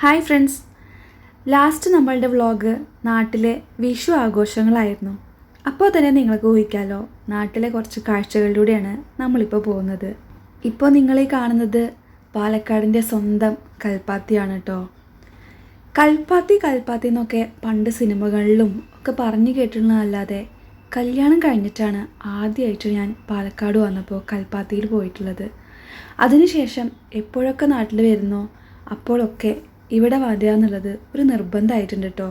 Hi friends. Last നമ്മളുടെ vlog നാട്ടിലെ വിഷു ആഘോഷങ്ങളായിരുന്നു. അപ്പോൾ തന്നെ നിങ്ങൾക്ക് ഊഹിക്കാലോ നാട്ടിലെ കുറച്ച് കാഴ്ചകളിലൂടെയാണ് നമ്മളിപ്പോൾ പോകുന്നത്. ഇപ്പോൾ നിങ്ങളീ കാണുന്നത് പാലക്കാടിന്റെ സ്വന്തം കൽപ്പാത്തിയാണ് കേട്ടോ. കൽപ്പാത്തി കൽപ്പാത്തി എന്നൊക്കെ പണ്ട് സിനിമകളിലും ഒക്കെ പറഞ്ഞു കേട്ടിട്ടുള്ളതല്ലാതെ കല്യാണം കഴിഞ്ഞിട്ടാണ് ആദ്യമായിട്ട് ഞാൻ പാലക്കാട് വന്നപ്പോൾ കൽപ്പാത്തിയിൽ പോയിട്ടുള്ളത്. അതിനുശേഷം എപ്പോഴൊക്കെ നാട്ടിൽ വരുന്നോ അപ്പോഴൊക്കെ ഇവിടെ വരിക എന്നുള്ളത് ഒരു നിർബന്ധമായിട്ടുണ്ട് കേട്ടോ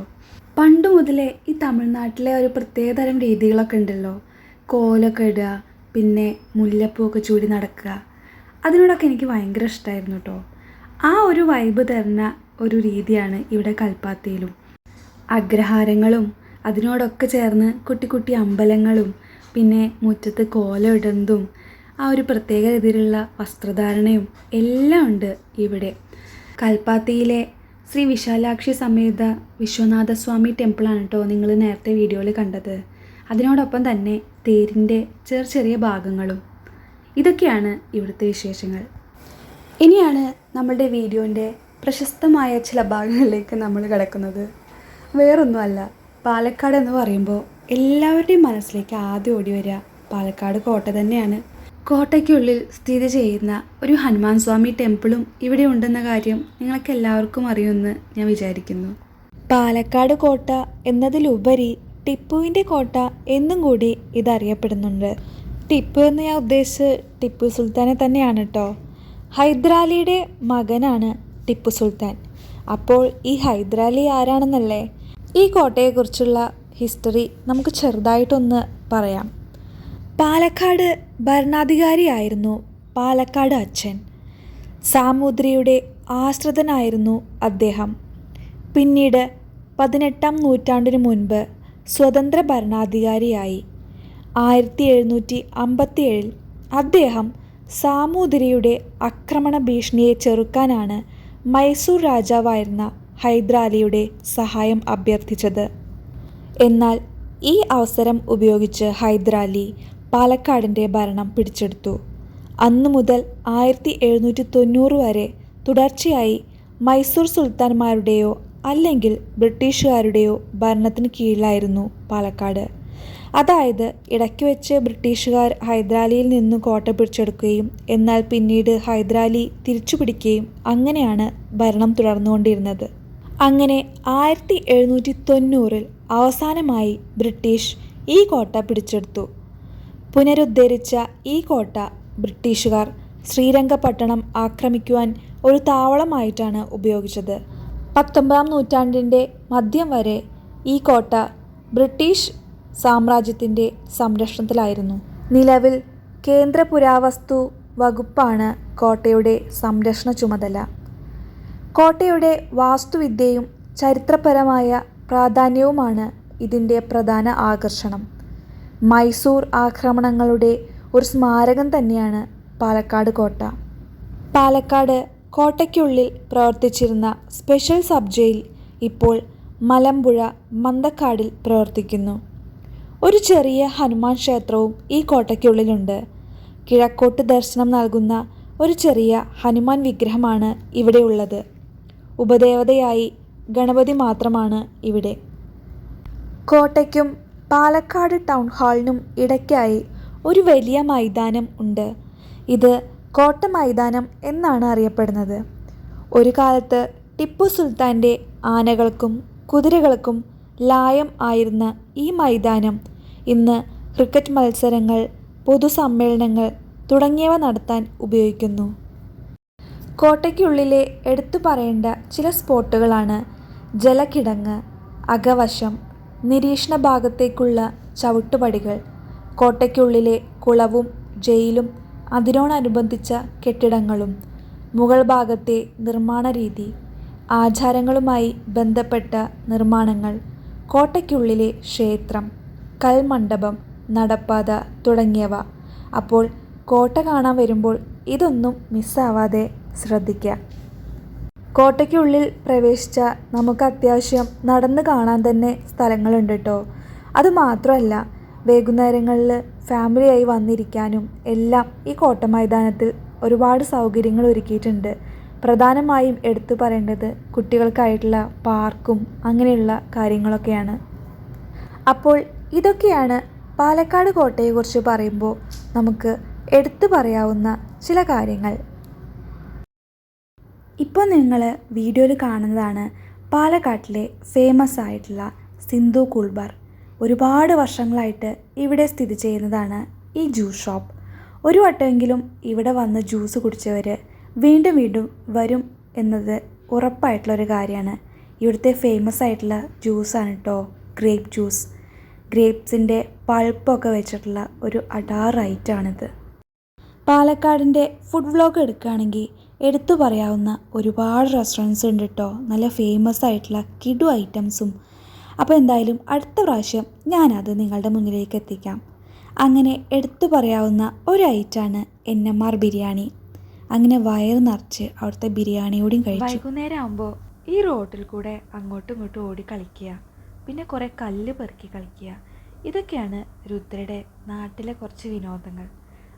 പണ്ട് മുതലേ ഈ തമിഴ്നാട്ടിലെ ഒരു പ്രത്യേകതരം രീതികളൊക്കെ ഉണ്ടല്ലോ. കോലൊക്കെ ഇടുക പിന്നെ മുല്ലപ്പൂവൊക്കെ ചൂടി നടക്കുക. അതിനോടൊക്കെ എനിക്ക് ഭയങ്കര ഇഷ്ടമായിരുന്നു കേട്ടോ ആ ഒരു വൈബ് തരുന്ന ഒരു രീതിയാണ് ഇവിടെ കൽപ്പാത്തിയിലും. അഗ്രഹാരങ്ങളും അതിനോടൊക്കെ ചേർന്ന് കുട്ടി കുട്ടി അമ്പലങ്ങളും പിന്നെ മുറ്റത്ത് കോലം ഇടുന്നതും ആ ഒരു പ്രത്യേക രീതിയിലുള്ള വസ്ത്രധാരണയും എല്ലാം ഉണ്ട് ഇവിടെ. കൽപ്പാത്തിയിലെ ശ്രീ വിശാലാക്ഷി സമേത വിശ്വനാഥസ്വാമി ടെമ്പിളാണ് കേട്ടോ നിങ്ങൾ നേരത്തെ വീഡിയോയിൽ കണ്ടത്. അതിനോടൊപ്പം തന്നെ തേരിന്റെ ചെറിയ ചെറിയ ഭാഗങ്ങളും. ഇതൊക്കെയാണ് ഇവിടുത്തെ വിശേഷങ്ങൾ. ഇനിയാണ് നമ്മളുടെ വീഡിയോന്റെ പ്രശസ്തമായ ചില ഭാഗങ്ങളിലേക്ക് നമ്മൾ കിടക്കുന്നത്. വേറൊന്നുമല്ല പാലക്കാട് എന്ന് പറയുമ്പോൾ എല്ലാവരുടെയും മനസ്സിലേക്ക് ആദ്യം ഓടി വരിക പാലക്കാട് കോട്ട തന്നെയാണ്. കോട്ടയ്ക്കുള്ളിൽ സ്ഥിതി ചെയ്യുന്ന ഒരു ഹനുമാൻ സ്വാമി ടെമ്പിളും ഇവിടെ ഉണ്ടെന്ന കാര്യം നിങ്ങൾക്ക് എല്ലാവർക്കും അറിയുമെന്ന് ഞാൻ വിചാരിക്കുന്നു. പാലക്കാട് കോട്ട എന്നതിലുപരി ടിപ്പുവിന്റെ കോട്ട എന്നും കൂടി ഇതറിയപ്പെടുന്നുണ്ട്. ടിപ്പു എന്ന് ഞാൻ ഉദ്ദേശിച്ച് ടിപ്പു സുൽത്താനെ തന്നെയാണ് കേട്ടോ ഹൈദരാലിയുടെ മകനാണ് ടിപ്പു സുൽത്താൻ. അപ്പോൾ ഈ ഹൈദരാലി ആരാണെന്നല്ലേ? ഈ കോട്ടയെക്കുറിച്ചുള്ള ഹിസ്റ്ററി നമുക്ക് ചെറുതായിട്ടൊന്ന് പറയാം. പാലക്കാട് ഭരണാധികാരിയായിരുന്നു പാലക്കാട് അച്ഛൻ. സാമൂതിരിയുടെ ആശ്രിതനായിരുന്നു അദ്ദേഹം. പിന്നീട് പതിനെട്ടാം നൂറ്റാണ്ടിനു മുൻപ് സ്വതന്ത്ര ഭരണാധികാരിയായി. ആയിരത്തി എഴുന്നൂറ്റി അമ്പത്തിയേഴിൽ അദ്ദേഹം സാമൂതിരിയുടെ ആക്രമണ ഭീഷണിയെ ചെറുക്കാനാണ് മൈസൂർ രാജാവായിരുന്ന ഹൈദരാലിയുടെ സഹായം അഭ്യർത്ഥിച്ചത്. എന്നാൽ ഈ അവസരം ഉപയോഗിച്ച് ഹൈദരാലി പാലക്കാടിന്റെ ഭരണം പിടിച്ചെടുത്തു. അന്നു മുതൽ ആയിരത്തി എഴുന്നൂറ്റി തൊണ്ണൂറ് വരെ തുടർച്ചയായി മൈസൂർ സുൽത്താൻമാരുടെയോ അല്ലെങ്കിൽ ബ്രിട്ടീഷുകാരുടെയോ ഭരണത്തിന് കീഴിലായിരുന്നു പാലക്കാട്. അതായത് ഇടയ്ക്ക് വെച്ച് ബ്രിട്ടീഷുകാർ ഹൈദരാലിയിൽ നിന്ന് കോട്ട പിടിച്ചെടുക്കുകയും എന്നാൽ പിന്നീട് ഹൈദരാലി തിരിച്ചു പിടിക്കുകയും അങ്ങനെയാണ് ഭരണം തുടർന്നുകൊണ്ടിരുന്നത്. അങ്ങനെ ആയിരത്തി എഴുന്നൂറ്റി തൊണ്ണൂറിൽ അവസാനമായി ബ്രിട്ടീഷ് ഈ കോട്ട പിടിച്ചെടുത്തു. പുനരുദ്ധരിച്ച ഈ കോട്ട ബ്രിട്ടീഷുകാർ ശ്രീരംഗപട്ടണം ആക്രമിക്കുവാൻ ഒരു താവളമായിട്ടാണ് ഉപയോഗിച്ചത്. പത്തൊമ്പതാം നൂറ്റാണ്ടിന്റെ മധ്യം വരെ ഈ കോട്ട ബ്രിട്ടീഷ് സാമ്രാജ്യത്തിന്റെ സംരക്ഷണത്തിലായിരുന്നു. നിലവിൽ കേന്ദ്ര പുരാവസ്തു വകുപ്പാണ് കോട്ടയുടെ സംരക്ഷണ ചുമതല. കോട്ടയുടെ വാസ്തുവിദ്യയും ചരിത്രപരമായ പ്രാധാന്യവുമാണ് ഇതിന്റെ പ്രധാന ആകർഷണം. മൈസൂർ ആക്രമണങ്ങളുടെ ഒരു സ്മാരകം തന്നെയാണ് പാലക്കാട് കോട്ട. പാലക്കാട് കോട്ടയ്ക്കുള്ളിൽ പ്രവർത്തിച്ചിരുന്ന സ്പെഷ്യൽ സബ് ജയിൽ ഇപ്പോൾ മലമ്പുഴ മന്തക്കാടിൽ പ്രവർത്തിക്കുന്നു. ഒരു ചെറിയ ഹനുമാൻ ക്ഷേത്രവും ഈ കോട്ടയ്ക്കുള്ളിലുണ്ട്. കിഴക്കോട്ട് ദർശനം നൽകുന്ന ഒരു ചെറിയ ഹനുമാൻ വിഗ്രഹമാണ് ഇവിടെയുള്ളത് ഉപദേവതയായി ഗണപതി മാത്രമാണ് ഇവിടെ. കോട്ടയ്ക്കും പാലക്കാട് ടൗൺ ഹാളിനും ഇടയ്ക്കായി ഒരു വലിയ മൈതാനം ഉണ്ട്. ഇത് കോട്ട മൈതാനം എന്നാണ് അറിയപ്പെടുന്നത്. ഒരു കാലത്ത് ടിപ്പു സുൽത്താന്റെ ആനകൾക്കും കുതിരകൾക്കും ലായം ആയിരുന്ന ഈ മൈതാനം ഇന്ന് ക്രിക്കറ്റ് മത്സരങ്ങൾ പൊതുസമ്മേളനങ്ങൾ തുടങ്ങിയവ നടത്താൻ ഉപയോഗിക്കുന്നു. കോട്ടയ്ക്കുള്ളിലെ എടുത്തു പറയേണ്ട ചില സ്പോട്ടുകളാണ് ജലകിടങ്ങ് അകവശം നിരീക്ഷണ ഭാഗത്തേക്കുള്ള ചവിട്ടുപടികൾ കോട്ടയ്ക്കുള്ളിലെ കുളവും ജയിലും അതിനോടനുബന്ധിച്ച കെട്ടിടങ്ങളും മുഗൾ ഭാഗത്തെ നിർമ്മാണ രീതി ആചാരങ്ങളുമായി ബന്ധപ്പെട്ട നിർമ്മാണങ്ങൾ കോട്ടയ്ക്കുള്ളിലെ ക്ഷേത്രം കൽമണ്ഡപം നടപ്പാത തുടങ്ങിയവ. അപ്പോൾ കോട്ട കാണാൻ വരുമ്പോൾ ഇതൊന്നും മിസ്സാവാതെ ശ്രദ്ധിക്കുക. കോട്ടയ്ക്കുള്ളിൽ പ്രവേശിച്ച നമുക്ക് അത്യാവശ്യം നടന്ന് കാണാൻ തന്നെ സ്ഥലങ്ങളുണ്ട് കേട്ടോ അതുമാത്രമല്ല വൈകുന്നേരങ്ങളിൽ ഫാമിലിയായി വന്നിരിക്കാനും എല്ലാം ഈ കോട്ട മൈതാനത്തിൽ ഒരുപാട് സൗകര്യങ്ങൾ ഒരുക്കിയിട്ടുണ്ട്. പ്രധാനമായും എടുത്തു പറയേണ്ടത് കുട്ടികൾക്കായിട്ടുള്ള പാർക്കും അങ്ങനെയുള്ള കാര്യങ്ങളൊക്കെയാണ്. അപ്പോൾ ഇതൊക്കെയാണ് പാലക്കാട് കോട്ടയെക്കുറിച്ച് പറയുമ്പോൾ നമുക്ക് എടുത്തു പറയാവുന്ന ചില കാര്യങ്ങൾ. ഇപ്പോൾ നിങ്ങൾ വീഡിയോയിൽ കാണുന്നതാണ് പാലക്കാട്ടിലെ ഫേമസ് ആയിട്ടുള്ള സിന്ധു കുൾബാർ. ഒരുപാട് വർഷങ്ങളായിട്ട് ഇവിടെ സ്ഥിതി ചെയ്യുന്നതാണ് ഈ ജ്യൂസ് ഷോപ്പ്. ഒരു വട്ടമെങ്കിലും ഇവിടെ വന്ന് ജ്യൂസ് കുടിച്ചവർ വീണ്ടും വീണ്ടും വരും എന്നത് ഉറപ്പായിട്ടുള്ളൊരു കാര്യമാണ്. ഇവിടുത്തെ ഫേമസ് ആയിട്ടുള്ള ജ്യൂസാണ് കേട്ടോ ഗ്രേപ്പ് ജ്യൂസ്. ഗ്രേപ്സിന്റെ പൾപ്പൊക്കെ വെച്ചിട്ടുള്ള ഒരു അഡാർ ഐറ്റാണിത് പാലക്കാടിന്റെ ഫുഡ് വ്ലോഗ് എടുക്കുകയാണെങ്കിൽ എടുത്തു പറയാവുന്ന ഒരുപാട് റെസ്റ്റോറന്റ്സ് ഉണ്ട് കേട്ടോ നല്ല ഫേമസ് ആയിട്ടുള്ള കിഡു ഐറ്റംസും. അപ്പോൾ എന്തായാലും അടുത്ത പ്രാവശ്യം ഞാനത് നിങ്ങളുടെ മുന്നിലേക്ക് എത്തിക്കാം. അങ്ങനെ എടുത്തു പറയാവുന്ന ഒരു ഐറ്റാണ് എൻ എം ആർ ബിരിയാണി. അങ്ങനെ വയറ് നിറച്ച് അവിടുത്തെ ബിരിയാണിയോടും കഴിച്ചു. വൈകുന്നേരം ആകുമ്പോൾ ഈ റോഡിൽ കൂടെ അങ്ങോട്ടും ഇങ്ങോട്ടും ഓടി കളിക്കുക. പിന്നെ കുറേ കല്ല് പെറുക്കി കളിക്കുക. ഇതൊക്കെയാണ് രുദ്രയുടെ നാട്ടിലെ കുറച്ച് വിനോദങ്ങൾ.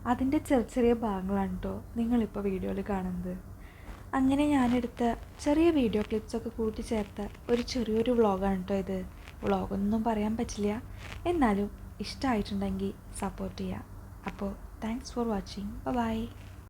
അതിന്റെ ചെറിയ ചെറിയ ഭാഗങ്ങളാണ് കേട്ടോ നിങ്ങളിപ്പോൾ വീഡിയോയിൽ കാണുന്നത്. അങ്ങനെ ഞാനെടുത്ത ചെറിയ വീഡിയോ ക്ലിപ്സൊക്കെ കൂട്ടിച്ചേർത്ത ഒരു ചെറിയൊരു വ്ളോഗാണ് കേട്ടോ ഇത്. വ്ളോഗൊന്നും പറയാൻ പറ്റില്ല. എന്നാലും ഇഷ്ടമായിട്ടുണ്ടെങ്കിൽ സപ്പോർട്ട് ചെയ്യുക അപ്പോൾ താങ്ക്സ് ഫോർ വാച്ചിങ്. ബൈ.